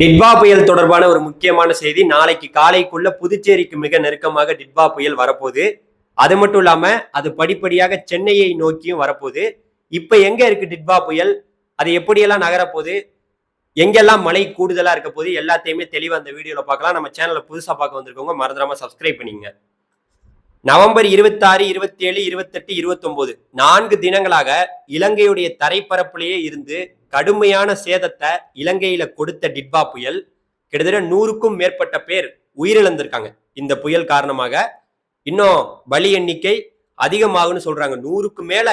டிட்வா புயல் தொடர்பான ஒரு முக்கியமான செய்தி. நாளைக்கு காலைக்குள்ள புதுச்சேரிக்கு மிக நெருக்கமாக டிட்வா புயல் வரப்போகுது. அது மட்டும் இல்லாம அது படிப்படியாக சென்னையை நோக்கியும் வரப்போகுது. இப்ப எங்க இருக்கு டிட்வா புயல்? அது எப்படியெல்லாம் நகரப்போகுது? எங்கெல்லாம் மழை கூடுதலா இருக்க போது எல்லாத்தையுமே தெளிவா அந்த வீடியோல பார்க்கலாம். நம்ம சேனலை புதுசா பார்க்க வந்திருக்கவங்க மறந்துடாம சப்ஸ்கிரைப் பண்ணிங்க நவம்பர் இருபத்தாறு இருபத்தி ஏழு இருபத்தெட்டு இருபத்தொன்பது நான்கு தினங்களாக இலங்கையுடைய தரைப்பரப்பிலேயே இருந்து கடுமையான சேதத்தை இலங்கையில கொடுத்த டிட்பா புயல் கிட்டத்தட்ட நூறுக்கும் மேற்பட்ட பேர் உயிரிழந்திருக்காங்க. இந்த புயல் காரணமாக இன்னும் பலி எண்ணிக்கை அதிகமாகும்னு சொல்றாங்க. நூறுக்கு மேல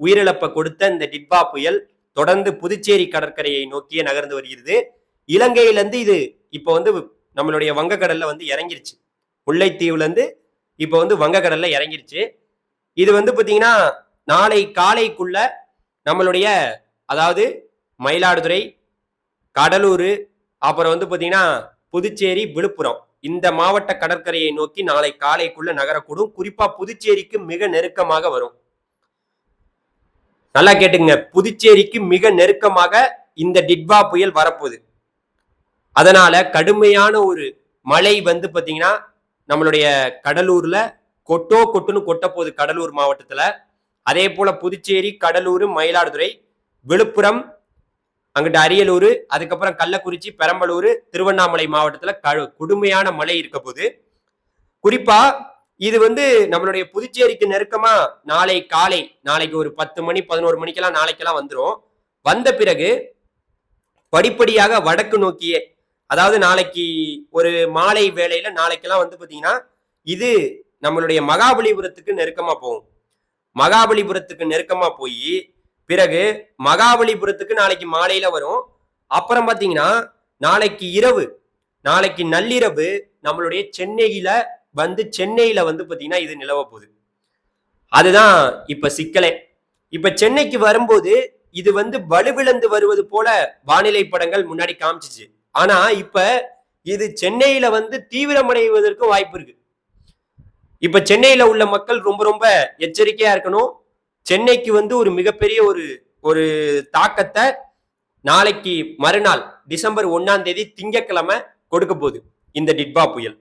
உயிரிழப்பை கொடுத்த இந்த டிட்பா புயல் தொடர்ந்து புதுச்சேரி கடற்கரையை நோக்கியே நகர்ந்து வருகிறது. இலங்கையிலேருந்து இது இப்போ வந்து நம்மளுடைய வங்கக்கடல்ல வந்து இறங்கிருச்சு. முல்லைத்தீவுலேருந்து இப்போ வந்து வங்கக்கடல்ல இறங்கிருச்சு. இது வந்து பார்த்தீங்கன்னா நாளை காலைக்குள்ள நம்மளுடைய அதாவது மயிலாடுதுறை கடலூர் அப்புறம் வந்து பார்த்தீங்கன்னா புதுச்சேரி விழுப்புரம். இந்த மாவட்ட கடற்கரையை நோக்கி நாளை காலைக்குள்ள நகரக்கூடும். குறிப்பா புதுச்சேரிக்கு மிக நெருக்கமாக வரும். நல்லா கேட்டுங்க புதுச்சேரிக்கு மிக நெருக்கமாக இந்த டிட்வா புயல் வரப்போகுது. அதனால கடுமையான ஒரு மழை வந்து பார்த்தீங்கன்னா நம்மளுடைய கடலூர்ல கொட்டோ கொட்டுன்னு கொட்ட போகுது கடலூர் மாவட்டத்துல. அதே போல புதுச்சேரி கடலூர் மயிலாடுதுறை விழுப்புரம் அங்கிட்டு அரியலூர் அதுக்கப்புறம் கள்ளக்குறிச்சி பெரம்பலூர் திருவண்ணாமலை மாவட்டத்துல க கொடுமையான மழை இருக்க போகுது. குறிப்பா இது வந்து நம்மளுடைய புதுச்சேரிக்கு நெருக்கமா நாளை காலை நாளைக்கு ஒரு பத்து மணி பதினோரு மணிக்கெல்லாம் நாளைக்கெல்லாம் வந்துடும் வந்த பிறகு படிப்படியாக வடக்கு நோக்கியே அதாவது நாளைக்கு ஒரு மாலை வேளையில நாளைக்கெல்லாம் வந்து பார்த்தீங்கன்னா இது நம்மளுடைய மகாபலிபுரத்துக்கு நெருக்கமா போகும். மகாபலிபுரத்துக்கு நெருக்கமா போய் பிறகு மகாபலிபுரத்துக்கு நாளைக்கு மாலையில வரும். அப்புறம் பார்த்தீங்கன்னா நாளைக்கு இரவு நாளைக்கு நள்ளிரவு நம்மளுடைய சென்னையில வந்து சென்னையில வந்து பார்த்தீங்கன்னா இது நிலவ போகுது. அதுதான் இப்ப சிக்கலே. இப்ப சென்னைக்கு வரும்போது இது வந்து வலுவிழந்து வருவது போல வானிலை படங்கள் முன்னாடி காமிச்சிச்சு. ஆனா இப்ப இது சென்னையில வந்து தீவிரமடைவதற்கும் வாய்ப்பு இருக்கு. இப்ப சென்னையில உள்ள மக்கள் ரொம்ப ரொம்ப எச்சரிக்கையா இருக்கணும். சென்னைக்கு வந்து ஒரு மிகப்பெரிய ஒரு ஒரு தாக்கத்தை நாளைக்கு மறுநாள் டிசம்பர் ஒன்னாம் தேதி திங்கக்கிழமை கொடுக்க போகுது இந்த டிட்பா புயல்.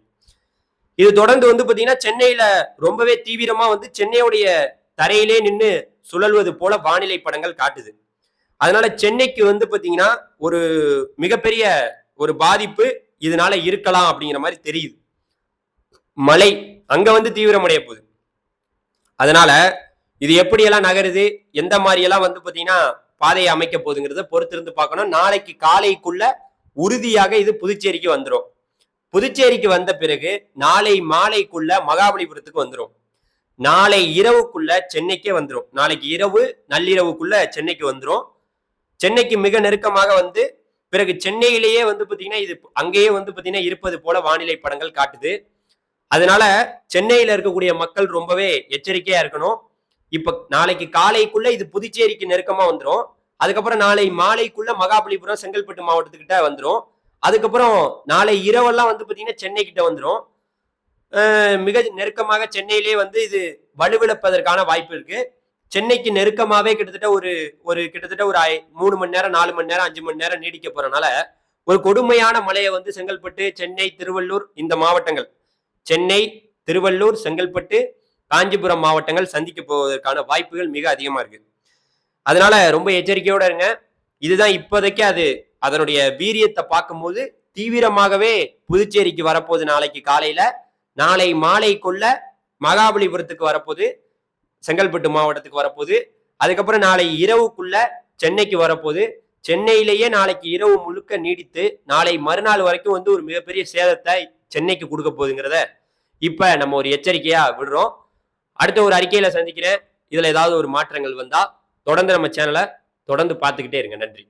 இது தொடர்ந்து வந்து பாத்தீங்கன்னா சென்னையில ரொம்பவே தீவிரமா வந்து சென்னையுடைய தரையிலே நின்று சுழல்வது போல வானிலை படங்கள் காட்டுது. அதனால சென்னைக்கு வந்து பாத்தீங்கன்னா ஒரு மிகப்பெரிய ஒரு பாதிப்பு இதனால இருக்கலாம் அப்படிங்கிற மாதிரி தெரியுது. மழை அங்க வந்து தீவிரமடைய போகுது. அதனால இது எப்படியெல்லாம் நகருது? எந்த மாதிரியெல்லாம் வந்து பார்த்தீங்கன்னா பாதையை அமைக்க போகுதுங்கிறத பொறுத்திருந்து பார்க்கணும். நாளைக்கு காலைக்குள்ள உறுதியாக இது புதுச்சேரிக்கு வந்துடும் புதுச்சேரிக்கு வந்த பிறகு நாளை மாலைக்குள்ள மகாபலிபுரத்துக்கு வந்துடும் நாளை இரவுக்குள்ள சென்னைக்கே வந்துடும் நாளைக்கு இரவு நள்ளிரவுக்குள்ள சென்னைக்கு வந்துடும் சென்னைக்கு மிக நெருக்கமாக வந்து பிறகு சென்னையிலேயே வந்து பார்த்தீங்கன்னா இது அங்கேயே வந்து பார்த்தீங்கன்னா இருப்பது போல வானிலை படங்கள் காட்டுது. அதனால சென்னையில் இருக்கக்கூடிய மக்கள் ரொம்பவே எச்சரிக்கையா இருக்கணும். இப்ப நாளைக்கு காலைக்குள்ள இது புதுச்சேரிக்கு நெருக்கமா வந்துடும் அதுக்கப்புறம் நாளை மாலைக்குள்ள மகாபலிபுரம் செங்கல்பட்டு மாவட்டத்துக்கிட்ட வந்துடும் அதுக்கப்புறம் நாளை இரவெல்லாம் வந்து பார்த்தீங்கன்னா சென்னை கிட்ட வந்துடும் மிக நெருக்கமாக சென்னையிலேயே வந்து இது வலுவிழப்பதற்கான வாய்ப்பு இருக்கு. சென்னைக்கு நெருக்கமாவே கிட்டத்தட்ட ஒரு ஒரு கிட்டத்தட்ட ஒரு மூணு மணி நேரம் நாலு மணி நேரம் அஞ்சு மணி நேரம் நீடிக்க போறனால ஒரு கொடுமையான மழையை வந்து செங்கல்பட்டு சென்னை திருவள்ளூர் இந்த மாவட்டங்கள். சென்னை திருவள்ளூர் செங்கல்பட்டு காஞ்சிபுரம் மாவட்டங்கள் சந்திக்க போவதற்கான வாய்ப்புகள் மிக அதிகமா இருக்கு. அதனால ரொம்ப எச்சரிக்கையோட இருங்க. இதுதான் இப்போதைக்கு அது அதனுடைய வீரியத்தை பார்க்கும்போது தீவிரமாகவே புதுச்சேரிக்கு வரப்போகுது நாளைக்கு காலையில. நாளை மாலைக்குள்ள மகாபலிபுரத்துக்கு வரப்போகுது. செங்கல்பட்டு மாவட்டத்துக்கு வரப்போகுது. அதுக்கப்புறம் நாளை இரவுக்குள்ள சென்னைக்கு வரப்போகுது. சென்னையிலேயே நாளைக்கு இரவு முழுக்க நீடித்து நாளை மறுநாள் வரைக்கும் வந்து ஒரு மிகப்பெரிய சேதத்தை சென்னைக்கு கொடுக்க போகுதுங்கிறத இப்ப நம்ம ஒரு எச்சரிக்கையா விடுறோம். அடுத்த ஒரு அறிக்கையில சந்திக்கிறேன். இதுல ஏதாவது ஒரு மாற்றங்கள் வந்தா தொடர்ந்து நம்ம சேனலை தொடர்ந்து பார்த்துக்கிட்டே இருங்க. நன்றி.